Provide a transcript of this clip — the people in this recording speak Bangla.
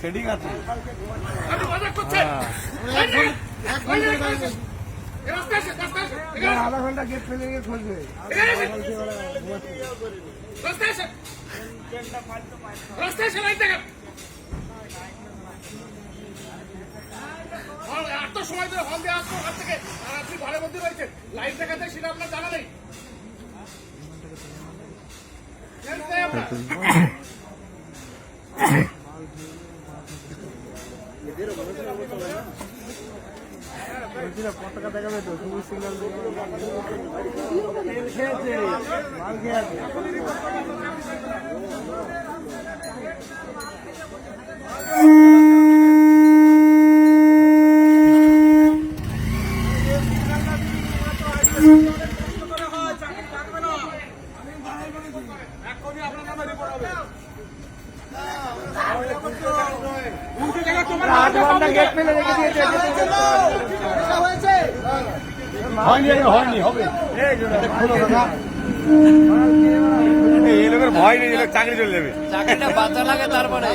সেটিং আছে আধা ঘণ্টা গেট ফেলে গিয়ে খুলবে। রাস্তায় সময় ধরে হল দেওয়া আসতো ওখান থেকে। আর আপনি ঘরের মধ্যে রয়েছেন। লাইট দেখাতে সেটা আপনার জানা নেই। দেয়। পতাকা দেখাবে তো সবুজ সিগন্যাল মাল খেয়ে হয়নি এই লোকের ভয় নেই চাকরি চলে যাবে। চাকরিটা বাচ্চা লাগে তারপরে।